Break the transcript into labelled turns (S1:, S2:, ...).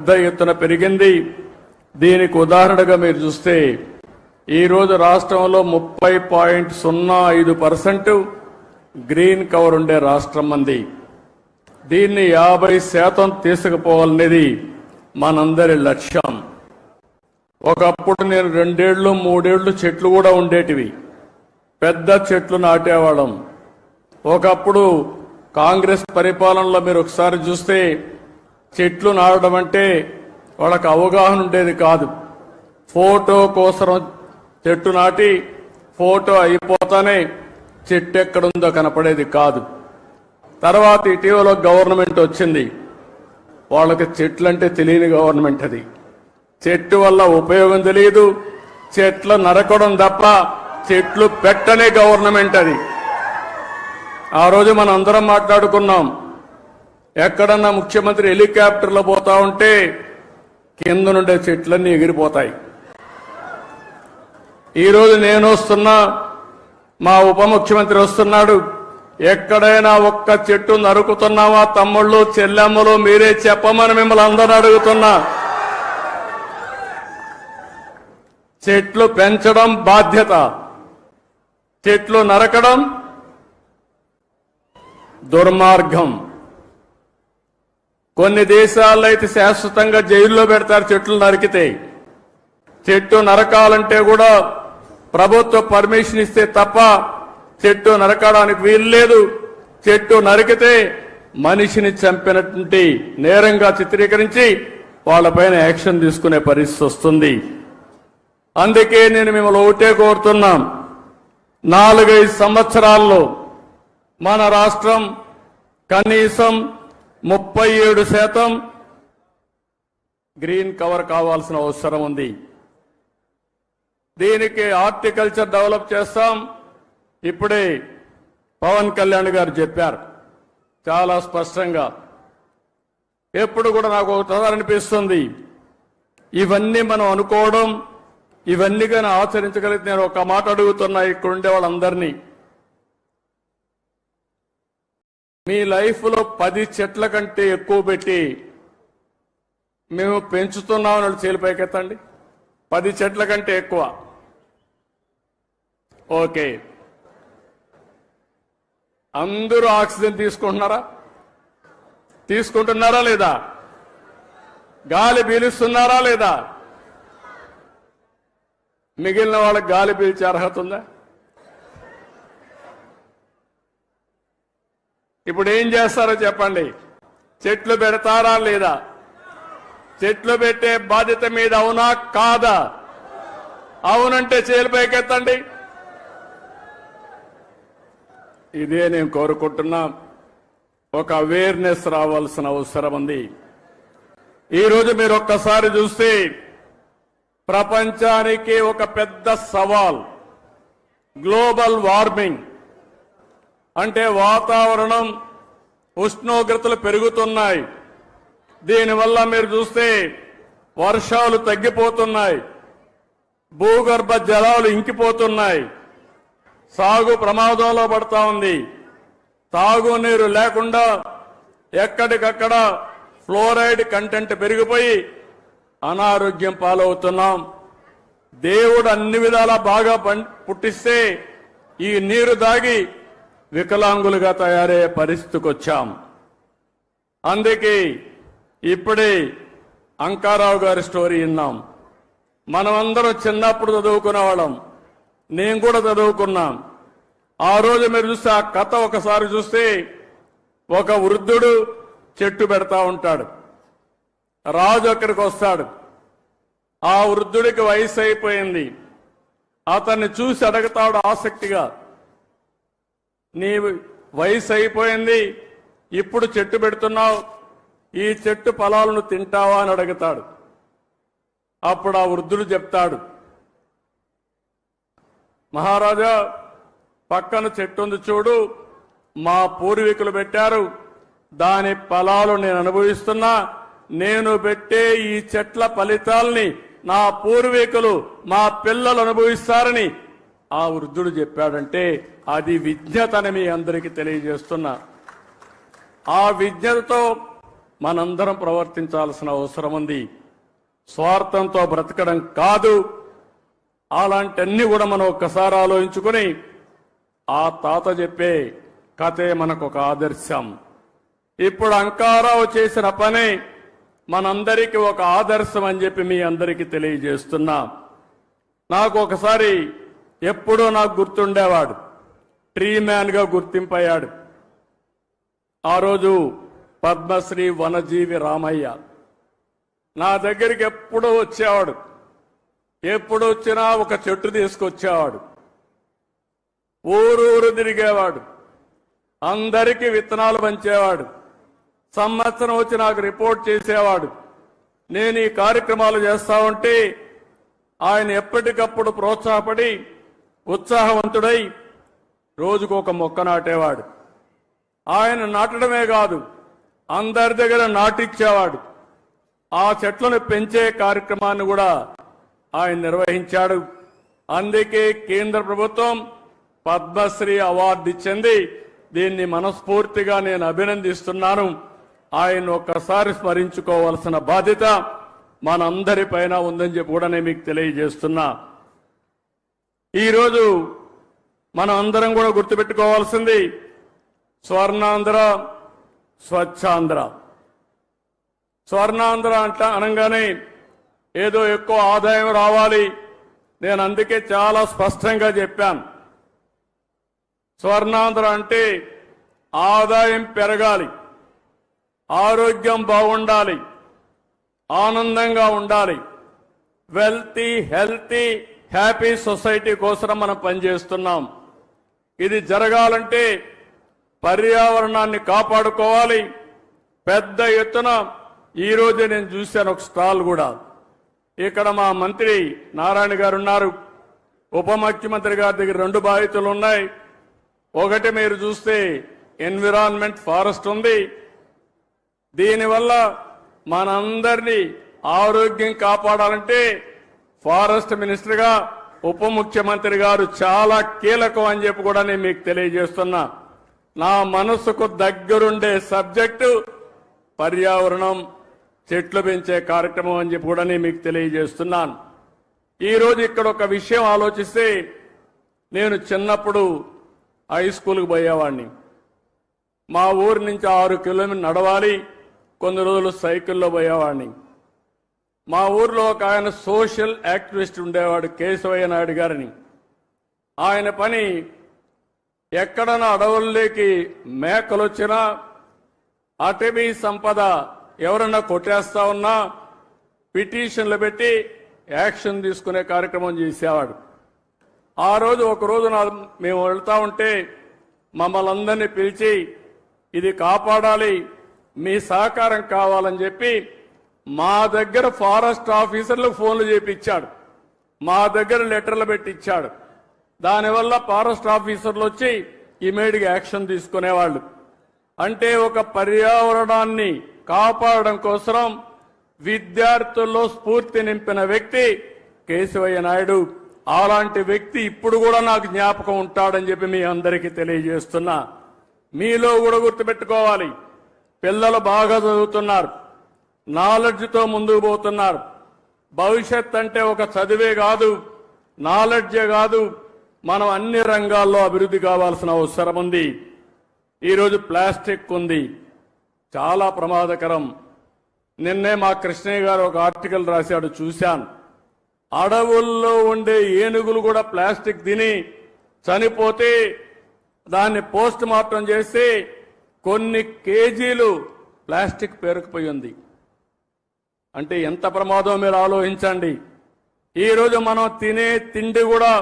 S1: పెద్ద ఎత్తున పెరిగింది. దీనికి ఉదాహరణగా మీరు చూస్తే ఈరోజు రాష్ట్రంలో ముప్పై పాయింట్ సున్నా ఐదు పర్సెంట్ గ్రీన్ కవర్ ఉండే రాష్ట్రం మంది దీన్ని యాభై శాతం తీసుకుపోవాలనేది మనందరి లక్ష్యం. ఒకప్పుడు నేను రెండేళ్ళు మూడేళ్ళు చెట్లు కూడా ఉండేటివి. పెద్ద చెట్లు నాటేవాళ్ళం. ఒకప్పుడు కాంగ్రెస్ పరిపాలనలో మీరు ఒకసారి చూస్తే చెట్లు నాటడం అంటే వాళ్ళకి అవగాహన ఉండేది కాదు. ఫోటో కోసం చెట్టు నాటి ఫోటో అయిపోతానే చెట్టు ఎక్కడుందో కనపడేది కాదు. తర్వాత ఇటీవల గవర్నమెంట్ వచ్చింది. వాళ్ళకి చెట్లు అంటే తెలియని గవర్నమెంట్ అది. చెట్టు వల్ల ఉపయోగం తెలియదు. చెట్లు నరకడం తప్ప చెట్లు పెట్టనే గవర్నమెంట్ అది. ఆ రోజు మనం అందరం మాట్లాడుకున్నాం. ఎక్కడన్నా ముఖ్యమంత్రి హెలికాప్టర్లో పోతా ఉంటే కింద నుండే చెట్లన్నీ ఎగిరిపోతాయి. ఈరోజు నేను వస్తున్నా మా ఉప ముఖ్యమంత్రి వస్తున్నాడు. ఎక్కడైనా ఒక్క చెట్టు నరుకుతున్నావా తమ్ముళ్ళు చెల్లెమ్మలు మీరే చెప్పమని మిమ్మల్ని అందరూ అడుగుతున్నా. చెట్లు పెంచడం బాధ్యత. చెట్లు నరకడం దుర్మార్గం. కొన్ని దేశాల్లో అయితే శాశ్వతంగా జైల్లో పెడతారు చెట్లు నరికితే. చెట్టు నరకాలంటే కూడా ప్రభుత్వ పర్మిషన్ ఇస్తే తప్ప చెట్టు నరకడానికి వీలు లేదు చెట్టు నరికితే మనిషిని చంపినటువంటి నేరంగా చిత్రీకరించి వాళ్ళపైన యాక్షన్ తీసుకునే పరిస్థితి వస్తుంది. అందుకే నేను మిమ్మల్ని ఒకటే కోరుతున్నాం. నాలుగైదు సంవత్సరాల్లో మన రాష్ట్రం కనీసం ముప్పై ఏడు శాతం గ్రీన్ కవర్ కావాల్సిన అవసరం ఉంది. దీనికి హార్టికల్చర్ డెవలప్ చేస్తాం. ఇప్పుడే పవన్ కళ్యాణ్ గారు చెప్పారు. చాలా స్పష్టంగా. ఎప్పుడు కూడా నాకు ఒకసారి అనిపిస్తుంది. ఇవన్నీ మనం అనుకోవడం ఇవన్నీ కానీ ఆచరించగలిగితే నేను ఒక మాట అడుగుతున్నా ఇక్కడ ఉండే వాళ్ళందరినీ. మీ లైఫ్లో పది చెట్ల కంటే ఎక్కువ పెట్టి మేము పెంచుతున్నామని వాళ్ళు చేలిపైకెత్తండి పది చెట్ల కంటే ఎక్కువ. ఓకే. అందరూ ఆక్సిజన్ తీసుకుంటున్నారా? తీసుకుంటున్నారా లేదా? గాలి పీలుస్తున్నారా లేదా? మిగిలిన వాళ్ళకి గాలి పీల్చే అర్హత ఉందా? ఇప్పుడు ఏం చేస్తారో చెప్పండి. చెట్లు పెడతారా లేదా? చెట్లు పెట్టే బాధ్యత మీద అవునా కాదా? అవునంటే చేలిపైకెత్తండి ఇదే నేను కోరుకుంటున్నా. ఒక అవేర్నెస్ రావాల్సిన అవసరం ఉంది. ఈరోజు మీరు ఒక్కసారి చూస్తే ప్రపంచానికి ఒక పెద్ద సవాల్. గ్లోబల్ వార్మింగ్ అంటే వాతావరణం ఉష్ణోగ్రతలు పెరుగుతున్నాయి. దీనివల్ల మీరు చూస్తే వర్షాలు తగ్గిపోతున్నాయి. భూగర్భ జలాలు ఇంకిపోతున్నాయి. సాగు ప్రమాదంలో పడతా ఉంది. తాగునీరు లేకుండా ఎక్కడికక్కడ ఫ్లోరైడ్ కంటెంట్ పెరిగిపోయి అనారోగ్యం పాలవుతున్నాం. దేవుడు అన్ని విధాలా బాగా పం- పుట్టిస్తే ఈ నీరు దాగి వికలాంగులుగా తయారయ్యే పరిస్థితికి వచ్చాం అందుకే ఇప్పుడే అంకారావు గారి స్టోరీ విన్నాం. మనమందరం చిన్నప్పుడు చదువుకునే వాళ్ళం. నేను కూడా చదువుకున్నాం. ఆ రోజు మీరు చూస్తే ఆ కథ ఒకసారి చూస్తే ఒక వృద్ధుడు చెట్టు పెడతా ఉంటాడు. రాజు అక్కడికి వస్తాడు. ఆ వృద్ధుడికి వయసు అయిపోయింది. అతన్ని చూసి అడుగుతాడు ఆసక్తిగా నీ వయసు అయిపోయింది ఇప్పుడు చెట్టు పెడుతున్నావు ఈ చెట్టు ఫలాలను తింటావా అని అడుగుతాడు. అప్పుడు ఆ వృద్ధుడు చెప్తాడు మహారాజా పక్కన చెట్టు ఉంది చూడు మా పూర్వీకులు పెట్టారు దాని ఫలాలు నేను అనుభవిస్తున్నా నేను పెట్టే ఈ చెట్ల ఫలితాల్ని నా పూర్వీకులు మా పిల్లలు అనుభవిస్తారని. ఆ వృద్ధుడు చెప్పాడంటే అది విజ్ఞతని మీ అందరికీ తెలియజేస్తున్నా. ఆ విజ్ఞతతో మనందరం ప్రవర్తించాల్సిన అవసరం ఉంది. స్వార్థంతో బ్రతకడం కాదు. అలాంటివన్నీ కూడా మనం ఒక్కసారి ఆలోచించుకుని ఆ తాత చెప్పే కథే మనకు ఒక ఆదర్శం. ఇప్పుడు అంకారావు చేసిన పని మనందరికీ ఒక ఆదర్శం అని చెప్పి మీ అందరికీ తెలియజేస్తున్నా. నాకు ఒకసారి ఎప్పుడూ నాకు గుర్తుండేవాడు. ట్రీ మ్యాన్గా గుర్తింపయ్యాడు. ఆ రోజు పద్మశ్రీ వనజీవి రామయ్య నా దగ్గరికి ఎప్పుడూ వచ్చేవాడు. ఎప్పుడు వచ్చినా ఒక చెట్టు తీసుకొచ్చేవాడు. ఊరూరు తిరిగేవాడు. అందరికీ విత్తనాలు పంచేవాడు. సంవత్సరం వచ్చి నాకు రిపోర్ట్ చేసేవాడు. నేను ఈ కార్యక్రమాలు చేస్తా ఉంటే ఆయన ఎప్పటికప్పుడు ప్రోత్సాహపడి ఉత్సాహవంతుడై రోజుకు ఒక మొక్క నాటేవాడు. ఆయన నాటడమే కాదు అందరి దగ్గర నాటిచ్చేవాడు. ఆ చెట్లను పెంచే కార్యక్రమాన్ని కూడా ఆయన నిర్వహించాడు. అందుకే కేంద్ర ప్రభుత్వం పద్మశ్రీ అవార్డు ఇచ్చింది. దీన్ని మనస్ఫూర్తిగా నేను అభినందిస్తున్నాను. ఆయన ఒక్కసారి స్మరించుకోవాల్సిన బాధ్యత మనందరిపైన ఉందని చెప్పి కూడా నేను మీకు తెలియజేస్తున్నా. ఈరోజు మనం అందరం కూడా గుర్తుపెట్టుకోవాల్సింది స్వర్ణాంధ్ర స్వచ్ఛాంధ్ర. స్వర్ణాంధ్ర అంట అనగానే ఏదో ఎక్కువ ఆదాయం రావాలి. నేను అందుకే చాలా స్పష్టంగా చెప్పాను స్వర్ణాంధ్ర అంటే ఆదాయం పెరగాలి. ఆరోగ్యం బాగుండాలి. ఆనందంగా ఉండాలి. వెల్తీ హెల్తీ హ్యాపీ సొసైటీ కోసం మనం పనిచేస్తున్నాం. ఇది జరగాలంటే పర్యావరణాన్ని కాపాడుకోవాలి. పెద్ద ఎత్తున ఈరోజు నేను చూశాను ఒక స్టాల్ కూడా. ఇక్కడ మా మంత్రి నారాయణ గారు ఉన్నారు. ఉప ముఖ్యమంత్రి గారి దగ్గర రెండు బాధ్యతలు ఉన్నాయి. ఒకటి మీరు చూస్తే ఎన్విరాన్మెంట్ ఫారెస్ట్ ఉంది. దీనివల్ల మనందరినీ ఆరోగ్యం కాపాడాలంటే ఫారెస్ట్ మినిస్టర్గా ఉప ముఖ్యమంత్రి గారు చాలా కీలకం అని చెప్పి కూడా నేను మీకు తెలియజేస్తున్నా. నా మనసుకు దగ్గరుండే సబ్జెక్టు పర్యావరణం చెట్లు పెంచే కార్యక్రమం అని చెప్పి కూడా నేను మీకు తెలియజేస్తున్నాను. ఈరోజు ఇక్కడ ఒక విషయం ఆలోచిస్తే నేను చిన్నప్పుడు హై స్కూల్కి పోయేవాడిని. మా ఊరి నుంచి ఆరు కిలోమీటర్ నడవాలి కొన్ని రోజులు సైకిల్లో పోయేవాడిని. మా ఊర్లో ఒక ఆయన సోషల్ యాక్టివిస్ట్ ఉండేవాడు కేశవయ్య నాయుడు గారిని. ఆయన పని ఎక్కడన్నా అడవుల్లోకి మేకలు వచ్చినా అటవీ సంపద ఎవరన్నా కొట్టేస్తా ఉన్నా పిటిషన్లు పెట్టి యాక్షన్ తీసుకునే కార్యక్రమం చేసేవాడు. ఆ రోజు ఒకరోజు నా మేము వెళ్తా ఉంటే మమ్మల్ని అందరినీ పిలిచి ఇది కాపాడాలి మీ సహకారం కావాలని చెప్పి మా దగ్గర ఫారెస్ట్ ఆఫీసర్లకు ఫోన్లు చేపించాడు. మా దగ్గర లెటర్లు పెట్టి ఇచ్చాడు దానివల్ల ఫారెస్ట్ ఆఫీసర్లు వచ్చి ఇమీడియట్ యాక్షన్ తీసుకునేవాళ్ళు. అంటే ఒక పర్యావరణాన్ని కాపాడడం కోసం విద్యార్థుల్లో స్ఫూర్తి నింపిన వ్యక్తి కేశవయ్య నాయుడు. అలాంటి వ్యక్తి ఇప్పుడు కూడా నాకు జ్ఞాపకం ఉంటాడని చెప్పి మీ అందరికీ తెలియజేస్తున్నా. మీలో కూడా గుర్తుపెట్టుకోవాలి. పిల్లలు బాగా చదువుతున్నారు. నాలెడ్జ్తో ముందుకు పోతున్నారు. భవిష్యత్ అంటే ఒక చదివే కాదు నాలెడ్జే కాదు మనం అన్ని రంగాల్లో అభివృద్ధి కావాల్సిన అవసరం ఉంది. ఈరోజు ప్లాస్టిక్ ఉంది. చాలా ప్రమాదకరం. నిన్నే మా కృష్ణయ్య గారు ఒక ఆర్టికల్ రాశాడు చూశాను. అడవుల్లో ఉండే ఏనుగులు కూడా ప్లాస్టిక్ తిని చనిపోతే దాన్ని పోస్ట్ మార్టం చేసి కొన్ని కేజీలు ప్లాస్టిక్ పేరుకుపోయి ఉంది. అంటే ఎంత ప్రమాదం మీరు ఆలోచించండి. ఈ రోజు మనం తినే తిండి కూడా